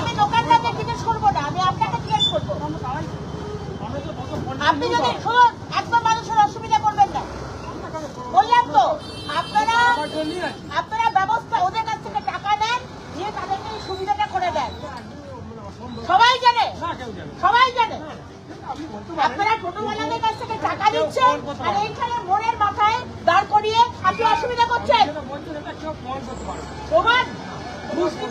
আমি দোকানদারকে জিজ্ঞেস করব না, আমি আপনাকে জিজ্ঞেস করব। আপনি যদি শুনুন একদম মানুষের অসুবিধা করবেন না। বললাম তো, আপনারা আপনারা ব্যবস্থা ওদের কাছ থেকে টাকা নেন দিয়ে তাদেরকে সুবিধাটা করে দেন। সবাই জানে? সবাই জানে? আপনারা টোটোওয়ালাদের কাছ থেকে টাকা দিচ্ছেন আর এইখানে মনের মাথায় দাঁড় করিয়ে আপনি অসুবিধা করছেন। প্রমাণ মুসলিম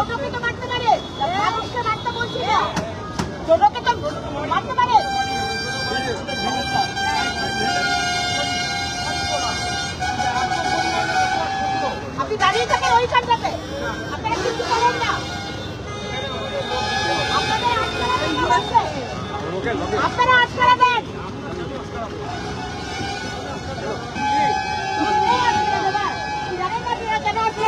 ছোটকে তো মারতে পারে মানুষকে মারতে বলছি না। ছোটকে তো মারতে পারে। আপনি দাঁড়িয়ে থাকেন ওই কাজটাতে আপনারা কিছু করেন না। আপনারা আজকারা দেন। কেন